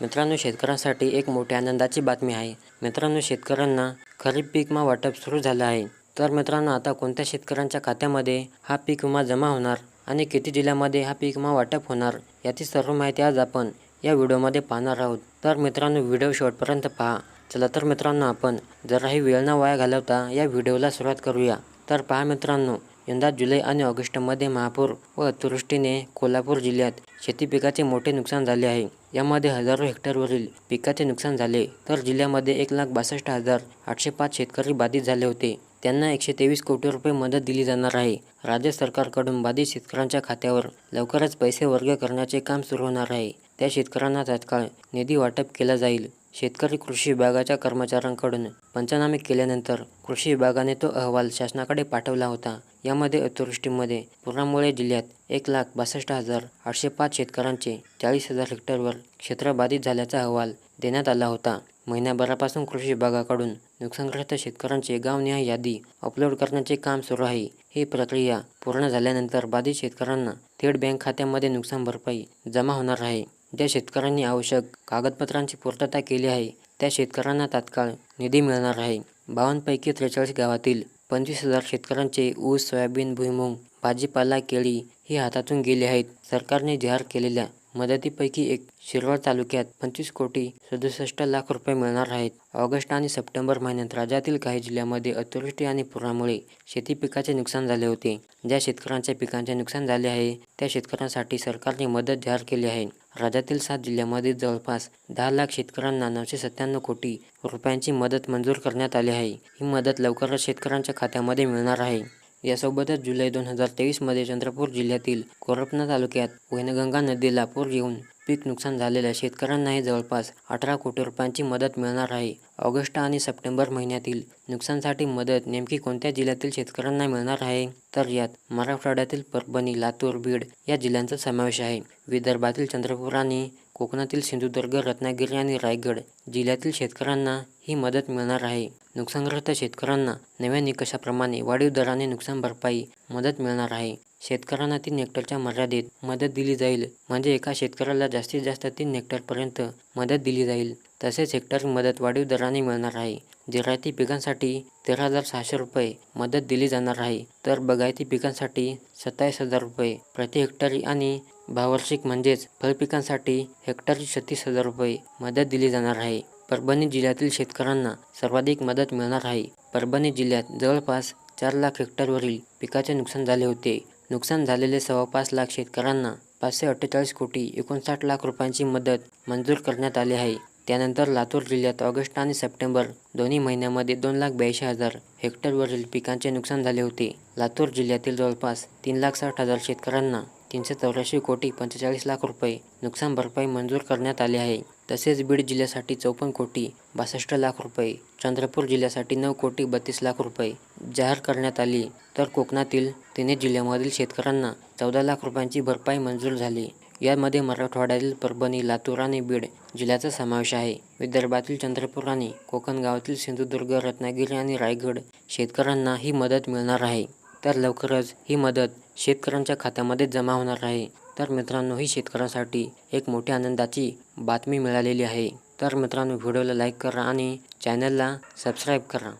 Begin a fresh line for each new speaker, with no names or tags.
मित्रांनो शेतकऱ्यांसाठी एक मोठी आनंदाची बातमी आहे. मित्रांनो शेतकऱ्यांना खरीप पीक विमा वाटप सुरू झालं आहे. तर मित्रांनो आता कोणत्या शेतकऱ्यांच्या खात्यामध्ये हा पीक विमा जमा होणार आणि किती जिल्ह्यामध्ये हा पीक विमा वाटप होणार याची सर्व माहिती आज आपण या व्हिडिओमध्ये पाहणार आहोत. तर मित्रांनो व्हिडिओ शेवटपर्यंत पहा. चला तर मित्रांनो आपण जराही वेळ न वाया घालवता या व्हिडिओला सुरुवात करूया. तर पहा मित्रांनो यंदा जुलै आणि ऑगस्टमध्ये महापूर व अतिवृष्टीने कोल्हापूर जिल्ह्यात शेती पिकाचे मोठे नुकसान झाले आहे. यामध्ये हजारो हेक्टरवरील पिकाचे नुकसान झाले. तर जिल्ह्यामध्ये एक लाख बासष्ट हजार आठशे पाच शेतकरी बाधित झाले होते. त्यांना एकशे तेवीस कोटी रुपये मदत दिली जाणार आहे. राज्य सरकारकडून बाधित शेतकऱ्यांच्या खात्यावर लवकरच पैसे वर्ग करण्याचे काम सुरू होणार आहे. त्या शेतकऱ्यांना तात्काळ निधी वाटप केला जाईल. शेतकरी कृषी विभागाच्या कर्मचाऱ्यांकडून पंचनामे केल्यानंतर कृषी विभागाने तो अहवाल शासनाकडे पाठवला होता. यामध्ये अतिवृष्टीमध्ये पुरामुळे जिल्ह्यात एक लाख बासष्ट हजार आठशे पाच शेतकऱ्यांचे चाळीस हजार हेक्टरवर क्षेत्र बाधित झाल्याचा अहवाल देण्यात आला होता. महिन्याभरापासून कृषी विभागाकडून नुकसानग्रस्त शेतकऱ्यांची गावनिहाय यादी अपलोड करण्याचे काम सुरू आहे. ही प्रक्रिया पूर्ण झाल्यानंतर बाधित शेतकऱ्यांना थेट बँक खात्यामध्ये नुकसान भरपाई जमा होणार आहे. ज्या शेतकऱ्यांनी आवश्यक कागदपत्रांची पूर्तता केली आहे त्या शेतकऱ्यांना तात्काळ निधी मिळणार आहे. बावन्नपैकी त्रेचाळीस गावातील पंचवीस हजार शेतकऱ्यांचे ऊस सोयाबीन भुईमूग भाजीपाला केळी ही हातातून गेली आहेत. सरकारने जाहीर केलेल्या मदतीपैकी एक शिरवळ तालुक्यात पंचवीस कोटी सदुसष्ट लाख रुपये मिळणार आहेत. ऑगस्ट आणि सप्टेंबर महिन्यात राज्यातील काही जिल्ह्यामध्ये अतिवृष्टी आणि पुरामुळे शेती पिकाचे नुकसान झाले होते. ज्या शेतकऱ्यांच्या पिकांचे नुकसान झाले आहे त्या शेतकऱ्यांसाठी सरकारने मदत जाहीर केली आहे. राज्यातील सात जिल्ह्यामध्ये जवळपास दहा लाख शेतकऱ्यांना नऊशे सत्त्याण्णव कोटी रुपयांची मदत मंजूर करण्यात आली आहे. ही मदत लवकरच शेतकऱ्यांच्या खात्यामध्ये मिळणार आहे. यासोबतच जुलै दोन हजार तेवीसमध्ये चंद्रपूर जिल्ह्यातील कोरपना तालुक्यात वैनगंगा नदीला पूर येऊन पीक नुकसान झालेल्या शेतकऱ्यांनाही जवळपास अठरा कोटी रुपयांची मदत मिळणार आहे. ऑगस्ट आणि सप्टेंबर महिन्यातील नुकसानसाठी मदत नेमकी कोणत्या जिल्ह्यातील शेतकऱ्यांना मिळणार आहे? तर यात मराठवाड्यातील परभणी लातूर बीड या जिल्ह्यांचा समावेश आहे. विदर्भातील चंद्रपूर आणि कोकणातील सिंधुदुर्ग रत्नागिरी आणि रायगड जिल्ह्यातील शेतकऱ्यांना ही मदत मिळणार आहे. नुकसानग्रस्त शेतकऱ्यांना नव्या निकषाप्रमाणे वाढीव दराने नुकसान भरपाई मदत मिळणार आहे. शेतकऱ्यांना तीन हेक्टरच्या मर्यादेत मदत दिली जाईल. म्हणजे एका शेतकऱ्याला जास्तीत जास्त तीन हेक्टरपर्यंत मदत दिली जाईल. तसेच हेक्टर मदत वाढीव दराने मिळणार आहे. जिरायती पिकांसाठी तेरा हजार सहाशे रुपये मदत दिली जाणार आहे. तर बगायती पिकांसाठी सत्तावीस हजार रुपये प्रति हेक्टरी आणि भावार्षिक म्हणजेच फळपिकांसाठी हेक्टरी छत्तीस हजार रुपये मदत दिली जाणार आहे. परभणी जिल्ह्यातील शेतकऱ्यांना सर्वाधिक मदत मिळणार आहे. परभणी जिल्ह्यात जवळपास चार लाख हेक्टरवरील पिकाचे नुकसान झाले होते. नुकसान झालेले सव्वा पाच लाख शेतकऱ्यांना पाचशे अठ्ठेचाळीस कोटी एकोणसाठ लाख रुपयांची मदत मंजूर करण्यात आली आहे. त्यानंतर लातूर जिल्ह्यात ऑगस्ट आणि सप्टेंबर दोन्ही महिन्यामध्ये दोन लाख ब्याऐंशी हजार हेक्टरवरील पिकांचे नुकसान झाले होते. लातूर जिल्ह्यातील जवळपास तीन लाख साठ हजार शेतकऱ्यांना तीनशे चौऱ्याऐंशी कोटी पंचेचाळीस लाख रुपये नुकसान भरपाई मंजूर करण्यात आली आहे. तसेच बीड जिल्ह्यासाठी चौपन्न कोटी बासष्ट लाख रुपये चंद्रपूर जिल्ह्यासाठी नऊ कोटी बत्तीस लाख रुपये जाहीर करण्यात आली. तर कोकणातील तिन्ही जिल्ह्यामधील शेतकऱ्यांना चौदा लाख रुपयांची भरपाई मंजूर झाली. यामध्ये मराठवाड्यातील परभणी लातूर आणि बीड जिल्ह्याचा समावेश आहे. विदर्भातील चंद्रपूर आणि कोकण गावातील सिंधुदुर्ग रत्नागिरी आणि रायगड शेतकऱ्यांना ही मदत मिळणार आहे. तर लवकरच ही मदत शेतकऱ्यांच्या खात्यामध्ये जमा होणार आहे. तर मित्रांनो ही शेतकऱ्यांसाठी एक मोठी आनंदाची बातमी मिळालेली आहे. तर मित्रांनो व्हिडिओला लाईक करा आणि चॅनलला सबस्क्राईब करा.